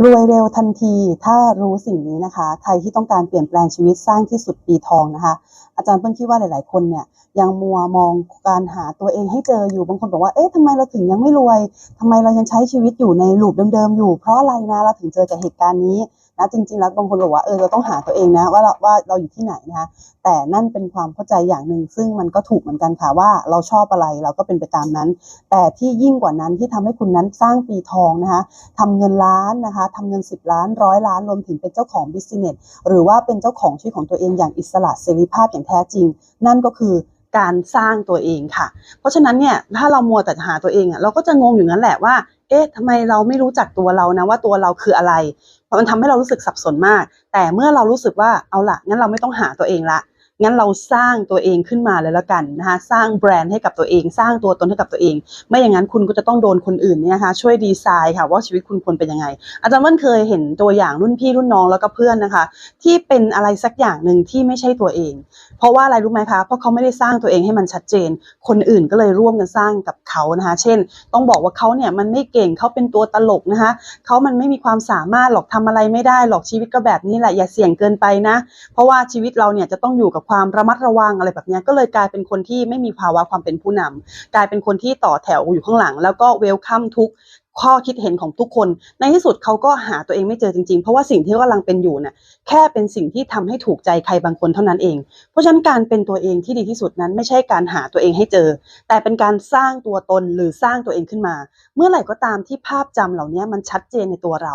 รวยเร็วทันทีถ้ารู้สิ่งนี้นะคะ ใครที่ต้องการเปลี่ยนแปลงชีวิตสร้างที่สุดปีทองนะคะ อาจารย์เพิ่นคิดว่าหลาย ๆ คนเนี่ยยังมัวมองการหาตัวเองให้เจออยู่บางคนบอกว่าเอ๊ะทำไมเราถึงยังไม่รวยทำไมเรายังใช้ชีวิตอยู่ในลูปเดิม ๆ อยู่ เพราะอะไรนะเราถึงเจอกับเหตุการณ์นี้ นะจริงๆ แล้วบางคนบอกว่าเออเราต้องหาตัวเองนะว่าเราว่าเราอยู่ที่ไหนนะคะแต่นั่นเป็นความเข้าใจอย่างหนึ่งซึ่งมันก็ถูกเหมือนกันค่ะว่าเราชอบอะไรเราก็เป็นไปตามนั้น แต่ที่ยิ่งกว่านั้นที่ทำให้คุณนั้นสร้างปีทองนะคะทำเงินล้านนะคะทำเงิน 10 ล้านร้อยล้านรวมถึงเป็นเจ้าของบิสเนสหรือว่าเป็นเจ้าของชีวิตของตัวเองอย่างอิสระเสรีภาพอย่างแท้จริง นั่นก็คือการสร้างตัวเองค่ะ เพราะฉะนั้นเนี่ยถ้าเรามัวแต่หาตัวเองอะเราก็จะงงอยู่นั้นแหละว่า เอ๊ะทำไมเราไม่รู้จักตัวเรานะว่าตัวเราคืออะไรเพราะมันทำให้เรารู้สึกสับสนมาก แต่เมื่อเรารู้สึกว่าเอาล่ะงั้นเราไม่ต้องหาตัวเองละ งั้นเราสร้างตัวเองขึ้นมาเลยแล้วกันนะคะสร้างแบรนด์ให้กับตัวเอง สร้างตัวตนให้กับตัวเอง ไม่อย่างนั้นคุณก็จะต้องโดนคนอื่นเนี่ยนะคะช่วยดีไซน์ค่ะว่าชีวิตคุณควรเป็นยังไง อาจารย์มันเคยเห็นตัวอย่างรุ่นพี่รุ่นน้องแล้วก็เพื่อนนะคะ ที่เป็นอะไรสักอย่างหนึ่งที่ไม่ใช่ตัวเอง เพราะว่าอะไรรู้ไหมคะเพราะเขาไม่ได้สร้างตัวเองให้มันชัดเจน คนอื่นก็เลยร่วมกันสร้างกับเขานะคะเช่น ต้องบอกว่าเขาเนี่ยมันไม่เก่งเขาเป็นตัวตลกนะคะเขามันไม่มีความสามารถหรอกทำอะไรไม่ได้หรอกชีวิตก็แบบนี้แหละอย่าเสี่ยงเกินไปนะ เพราะว่าชีวิตเราเนี่ยจะต้องอยู่กับความระมัดระวังอะไรแบบนี้ก็เลยกลายเป็นคนที่ไม่มีภาวะความเป็นผู้นำกลายเป็นคนที่ต่อแถวอยู่ข้างหลัง แล้วก็เวลคัมทุก ข้อคิดเห็นของทุกคน ในที่สุดเขาก็หาตัวเองไม่เจอจริงๆ เพราะว่าสิ่งที่เขากำลังเป็นอยู่น่ะแค่เป็นสิ่งที่ทำให้ถูกใจใครบางคนเท่านั้นเอง เพราะฉะนั้นการเป็นตัวเองที่ดีที่สุดนั้นไม่ใช่การหาตัวเองให้เจอ แต่เป็นการสร้างตัวตนหรือสร้างตัวเองขึ้นมา เมื่อไหร่ก็ตามที่ภาพจำเหล่านี้มันชัดเจนในตัวเรา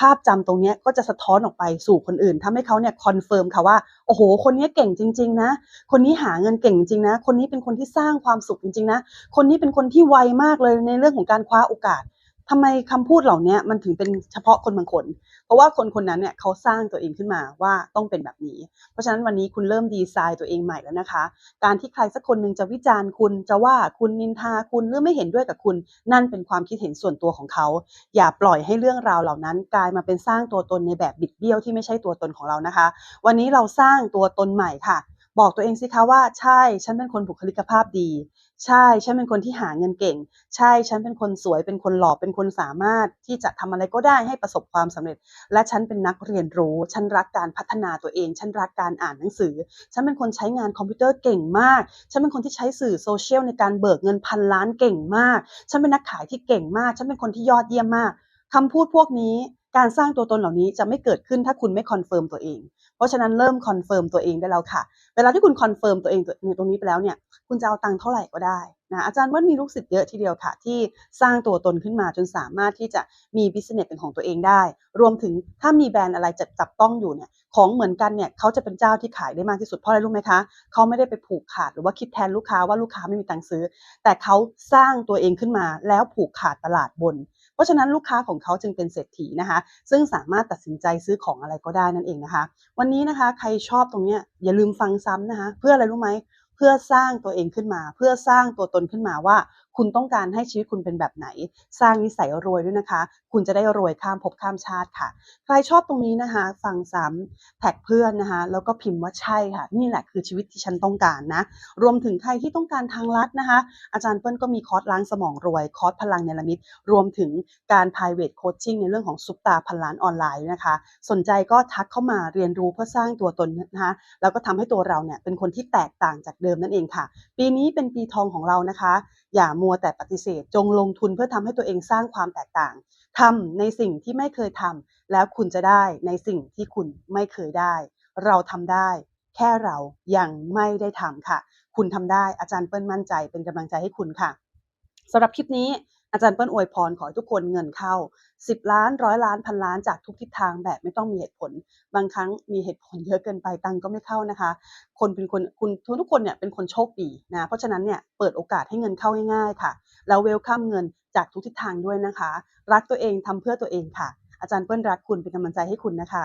ภาพจำตรงนี้ก็จะสะท้อนออกไปสู่คนอื่นทำให้เขาเนี่ยคอนเฟิร์มค่ะว่าโอ้โห คนนี้เก่งจริง ๆ นะ คนนี้หาเงินเก่งจริงนะ คนนี้เป็นคนที่สร้างความสุขจริงๆนะ คนนี้เป็นคนที่ไวมากเลยในเรื่องของการคว้าโอกาส ทำไมคำพูดเหล่านี้มันถึงเป็นเฉพาะคนบางคน เพราะว่าคนคนนั้นเนี่ยเขาสร้างตัวเองขึ้นมาว่าต้องเป็นแบบนี้ เพราะฉะนั้นวันนี้คุณเริ่มดีไซน์ตัวเองใหม่แล้วนะคะ การที่ใครสักคนหนึ่งจะวิจารณ์คุณจะว่าคุณนินทาคุณหรือไม่เห็นด้วยกับคุณ นั่นเป็นความคิดเห็นส่วนตัวของเขา อย่าปล่อยให้เรื่องราวเหล่านั้น กลายมาเป็นสร้างตัวตนในแบบบิดเบี้ยวที่ไม่ใช่ตัวตนของเรานะคะ วันนี้เราสร้างตัวตนใหม่ค่ะ บอกตัวเองสิคะว่า ใช่ฉันเป็นคนบุคลิกภาพดี ใช่ฉันเป็นคนที่หาเงินเก่ง ใช่ฉันเป็นคนสวยเป็นคนหล่อเป็นคนสามารถที่จะทำอะไรก็ได้ให้ประสบความสำเร็จ และฉันเป็นนักเรียนรู้ ฉันรักการพัฒนาตัวเอง ฉันรักการอ่านหนังสือ ฉันเป็นคนใช้งานคอมพิวเตอร์เก่งมาก ฉันเป็นคนที่ใช้สื่อโซเชียลในการเบิกเงินพันล้านเก่งมาก ฉันเป็นนักขายที่เก่งมาก ฉันเป็นคนที่ยอดเยี่ยมมากคำพูดพวกนี้การสร้างตัวตนเหล่านี้จะไม่เกิดขึ้นถ้าคุณไม่คอนเฟิร์มตัวเอง เพราะฉะนั้นเริ่มคอนเฟิร์มตัวเองได้แล้วค่ะ เวลาที่คุณคอนเฟิร์มตัวเองตัวตรงนี้ไปแล้วเนี่ย คุณจะเอาตังค์เท่าไหร่ก็ได้นะอาจารย์ว่ามีลูกศิษย์เยอะทีเดียวค่ะ ที่สร้างตัวตนขึ้นมาจนสามารถที่จะมีบิสเนสเป็นของตัวเองได้ รวมถึงถ้ามีแบรนด์อะไรจับจับต้องอยู่เนี่ยของเหมือนกันเนี่ยเขาจะเป็นเจ้าที่ขายได้มากที่สุดเพราะอะไรรู้ไหมคะเขาไม่ได้ไปผูกขาดหรือว่าคิดแทนลูกค้าว่าลูกค้าไม่มีตังค์ซื้อ แต่เขาสร้างตัวเองขึ้นมาแล้วผูกขาดตลาดบน เพราะฉะนั้นลูกค้าของเขาจึงเป็นเศรษฐีนะคะ ซึ่งสามารถตัดสินใจซื้อของอะไรก็ได้นั่นเองนะคะ วันนี้นะคะใครชอบตรงเนี้ยอย่าลืมฟังซ้ำนะคะ เพื่ออะไรรู้ไหม เพื่อสร้างตัวเองขึ้นมา เพื่อสร้างตัวตนขึ้นมาว่า คุณต้องการให้ชีวิตคุณเป็นแบบไหน สร้างนิสัยรวยด้วยนะคะ คุณจะได้รวยข้ามภพข้ามชาติค่ะ ใครชอบตรงนี้นะคะ ฟังซ้ำแท็กเพื่อนนะคะ แล้วก็พิมพ์ว่าใช่ค่ะ นี่แหละคือชีวิตที่ฉันต้องการนะ รวมถึงใครที่ต้องการทางลัดนะคะ อาจารย์เปิ้ลก็มีคอร์สล้างสมองรวย คอร์สพลังเนรมิตรวมถึงการ private coaching ในเรื่องของซุปตาพันล้านออนไลน์นะคะ สนใจก็ทักเข้ามาเรียนรู้เพื่อสร้างตัวตนนะคะ แล้วก็ทำให้ตัวเราเนี่ยเป็นคนที่แตกต่างจากเดิมนั่นเองค่ะ ปีนี้เป็นปีทองของเรานะคะ อย่ามัวแต่ปฏิเสธ จงลงทุนเพื่อทำให้ตัวเองสร้างความแตกต่างทำในสิ่งที่ไม่เคยทำแล้วคุณจะได้ในสิ่งที่คุณไม่เคยได้ เราทำได้ แค่เรายังไม่ได้ทำค่ะ คุณทำได้อาจารย์เปิ้ลมั่นใจเป็นกำลังใจให้คุณค่ะสำหรับคลิปนี้ อาจารย์เปิ้ลอวยพรขอให้ทุกคนเงินเข้า 10 ล้านร้อยล้านพันล้านจากทุกทิศทางแบบไม่ต้องมีเหตุผล บางครั้งมีเหตุผลเยอะเกินไปตังก็ไม่เข้านะคะ คนเป็นคนคุณทุกคนเนี่ยเป็นคนโชคดีนะเพราะฉะนั้นเนี่ยเปิดโอกาสให้เงินเข้าง่ายๆค่ะ แล้วเวลคัมเงินจากทุกทิศทางด้วยนะคะ รักตัวเองทำเพื่อตัวเองค่ะ อาจารย์เปิ้ลรักคุณเป็นกำลังใจให้คุณนะคะ